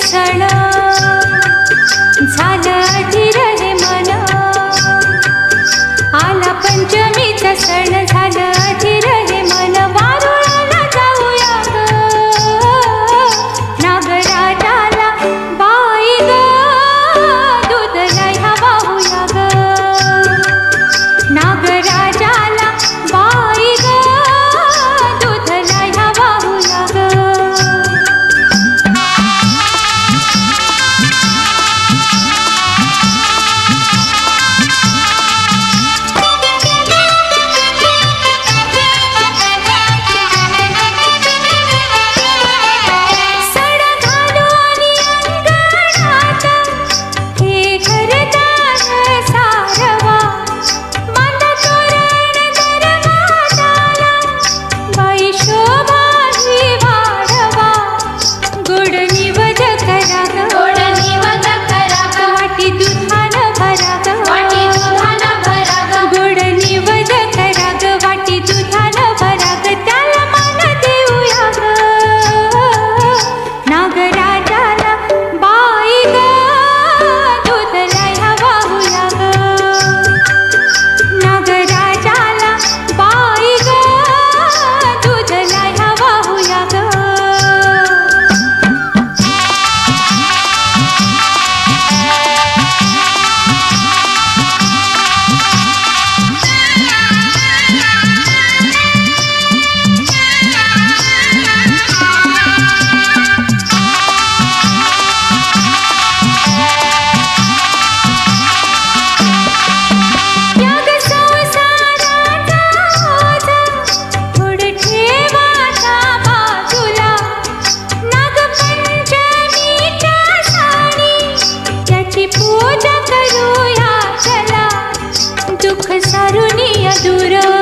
क्षण झालं अधीर मन. आला पंचमीचा सण झालं अधीर madura